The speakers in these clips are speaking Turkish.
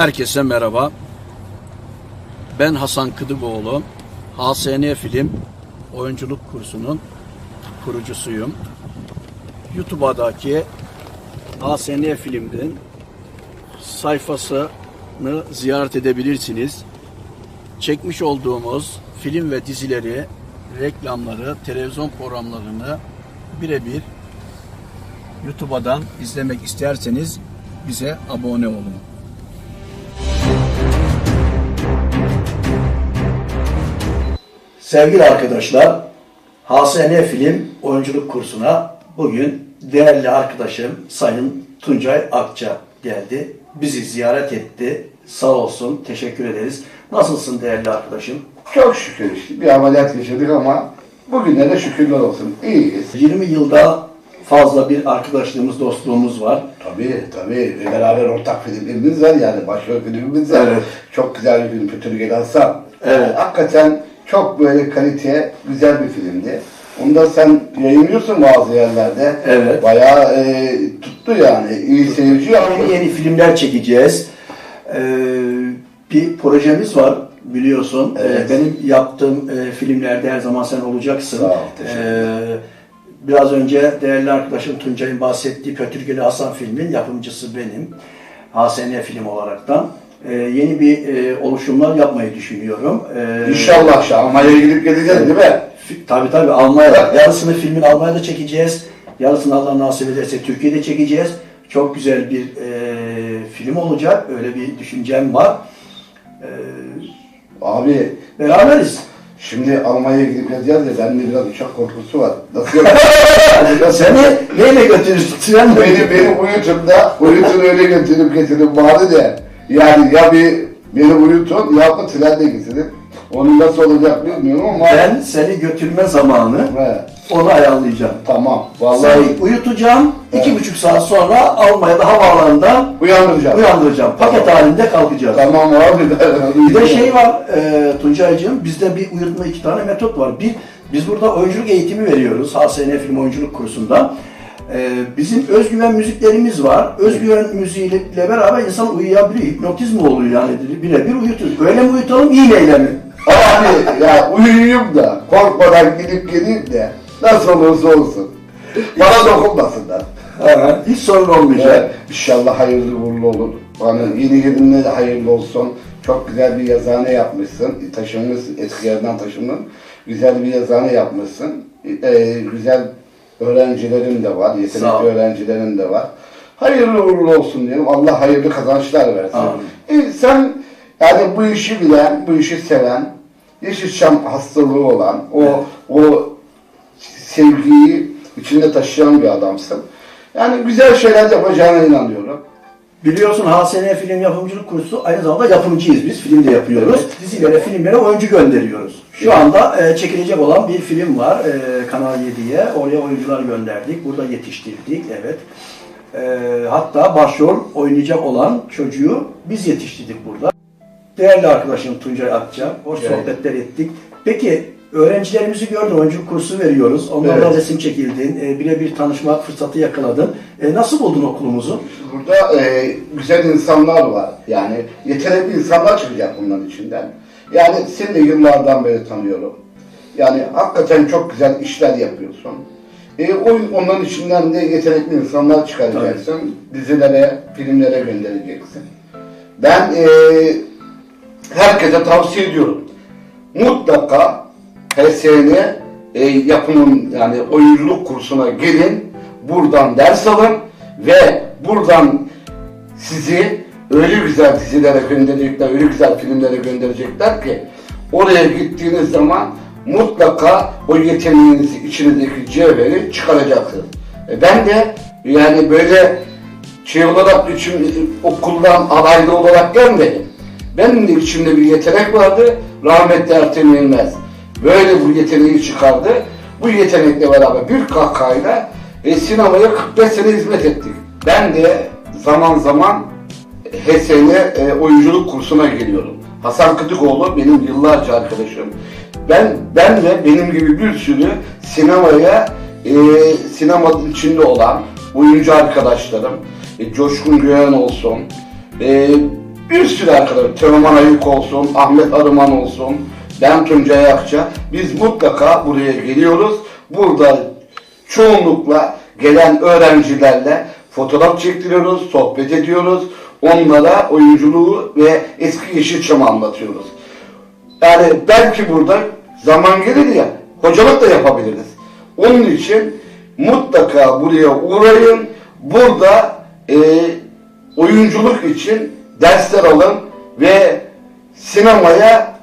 Herkese merhaba. Ben Hasan Kıdıkoğlu. HSN Film oyunculuk kursunun kurucusuyum. YouTube'daki HSN Film'in sayfasını ziyaret edebilirsiniz. Çekmiş olduğumuz film ve dizileri, reklamları, televizyon programlarını birebir YouTube'dan izlemek isterseniz bize abone olun. Sevgili arkadaşlar, HSN Film oyunculuk kursuna bugün değerli arkadaşım Sayın Tuncay Akça geldi. Bizi ziyaret etti. Sağ olsun, teşekkür ederiz. Nasılsın değerli arkadaşım? Çok şükür işte bir ameliyat geçirdik ama bugüne de şükürler olsun. İyiyiz. 20 yılda fazla bir arkadaşlığımız, dostluğumuz var. Tabii tabii ve beraber ortak filmlerimiz var yani başrol filmimiz var. Evet. Çok güzel bir film Pütürgel Hasan. Evet. Hakikaten çok böyle kalite güzel bir filmdi. Onu da sen yayınlıyorsun bazı yerlerde. Evet. Bayağı e, tuttu yani. İyi seyirci yaptı. Yeni yeni filmler çekeceğiz. Ee, bir projemiz var biliyorsun. Ee, Evet. benim yaptığım e, filmlerde her zaman sen olacaksın. Sağ ol, Ee, biraz önce değerli arkadaşım Tuncay'ın bahsettiği Pötürgeli Hasan filmin yapımcısı benim. HSN film olaraktan. Ee, yeni bir e, oluşumlar yapmayı düşünüyorum. Ee, İnşallah şu Almanya'ya gidip geleceğiz değil mi? Tabii tabii Almanya'da. Yarısını filmin Almanya'da çekeceğiz. Yarısını Allah nasip ederse Türkiye'de çekeceğiz. Çok güzel bir e, film olacak. Öyle bir düşüncem var. E, Abi beraberiz. şimdi Almanya'ya gidip geleceğiz de bende biraz uçak korkusu var. Nasıl yapacağız? Seni neyle götürürsün? Trenle mi? Beni, beni uyutun da, uyutun öyle götürüp getirin bari de. Yani ya bir beni uyutun ya da trenle getirin. Onun nasıl olacak bilmiyorum ama. Ben seni götürme zamanı He, onu ayarlayacağım. tamam. Vallahi Seni uyutacağım. iki Evet. buçuk saat sonra Almanya'da havaalanından uyandıracağım. uyandıracağım. Paket halinde kalkacağız. Tamam abi. Bir de şey var e, Tuncay'cığım, bizde bir uyutma iki tane metot var. Bir, biz burada oyunculuk eğitimi veriyoruz HSN Film Oyunculuk Kursu'nda. E, bizim özgüven müziklerimiz var. Özgüven müziğiyle beraber insan uyuyabiliyor. Hipnotizm oluyor yani birebir uyutur. Öyle mi uyutalım, iğneyle mi? Abi ya uyuyayım da korkmadan gidip geleyim de nasıl olursa olsun. Bana dokunmasınlar. Ha, Hiç sorun olmayacak. Evet, inşallah hayırlı uğurlu olur. Bana yeni gelinle de hayırlı olsun. Çok güzel bir yazıhane yapmışsın. Taşınmışsın, eski yerden taşındın. Güzel bir yazıhane yapmışsın. Ee, güzel öğrencilerin de var, yetenekli öğrencilerin de var. Hayırlı uğurlu olsun diyelim. Allah hayırlı kazançlar versin. Amin. Ee, sen yani bu işi bilen, bu işi seven, Yeşilçam hastalığı olan, o o sevgiyi içinde taşıyan bir adamsın. Yani güzel şeyler yapacağına inanıyorum. Biliyorsun HSN Film Yapımcılık Kursu aynı zamanda yapımcıyız biz. Film de yapıyoruz. Dizilere, filmlere oyuncu gönderiyoruz. Şu anda e, çekilecek olan bir film var e, Kanal 7'ye. Oraya oyuncular gönderdik. Burada yetiştirdik. Evet. E, hatta başrol oynayacak olan çocuğu biz yetiştirdik burada. Değerli arkadaşım Tuncay Akça. Hoş Evet. sohbetler ettik. Peki öğrencilerimizi gördün. Oyunculuk kursu veriyoruz. Onlarla Evet. resim çekildin. E, birebir tanışma fırsatı yakaladın. E, nasıl buldun okulumuzu? Burada e, güzel insanlar var. Yani yetenekli insanlar çıkacak bunların içinden. Yani seni de yıllardan beri tanıyorum. Yani hakikaten çok güzel işler yapıyorsun. E, o, onların içinden de yetenekli insanlar çıkaracaksın. Dizilere, filmlere göndereceksin. Ben e, herkese tavsiye ediyorum. Mutlaka HSN e, yapımın yani oyunculuk kursuna gelin. Buradan ders alın ve buradan sizi öyle güzel dizilere gönderecekler, öyle güzel filmlere gönderecekler ki oraya gittiğiniz zaman mutlaka o yeteneğinizi, içinizdeki cevheri çıkaracaksınız. E, ben de yani böyle şey olarak için okuldan adaylı olarak gelmedim. Benim de içimde bir yetenek vardı. Rahmetli Ertem Yılmaz böyle bu yeteneği çıkardı. Bu yetenekle beraber bir kahkahayla e, sinemaya 45 sene hizmet ettik. Ben de zaman zaman HSN e, oyunculuk kursuna geliyorum. Hasan Kıtıkoğlu benim yıllarca arkadaşım. Ben ben ve benim gibi bir sürü sinemaya e, sinema içinde olan oyuncu arkadaşlarım, e, Coşkun Göğen olsun, e, bir sürü arkadaş, Teoman Ayık olsun, Ahmet Arıman olsun, ben Tuncay Akça. Biz mutlaka buraya geliyoruz. Burada çoğunlukla gelen öğrencilerle fotoğraf çektiriyoruz, sohbet ediyoruz. Onlara oyunculuğu ve eski Yeşilçam'ı anlatıyoruz. Yani belki burada zaman gelir ya, hocalık da yapabiliriz. Onun için mutlaka buraya uğrayın. Burada e, oyunculuk için dersler alın ve sinemaya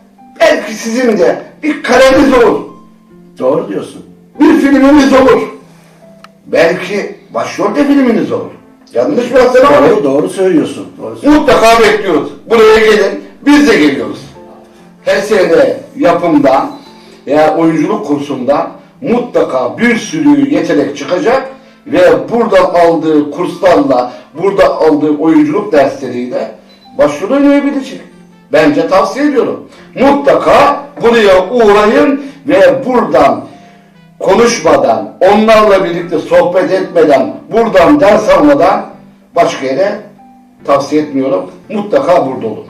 belki sizin de bir kareniz olur. Doğru diyorsun. Bir filminiz olur. Belki başrolde filminiz olur. Yanlış mı hatırlamadım? Doğru, doğru söylüyorsun. Doğru söylüyorsun. Mutlaka bekliyoruz. Buraya gelin. Biz de geliyoruz. Her sene yapımdan veya oyunculuk kursundan mutlaka bir sürü yetenek çıkacak ve burada aldığı kurslarla, burada aldığı oyunculuk dersleriyle başrol oynayabilecek. Bence tavsiye ediyorum. Mutlaka buraya uğrayın ve buradan konuşmadan, onlarla birlikte sohbet etmeden, buradan ders almadan başka yere tavsiye etmiyorum. Mutlaka burada olun.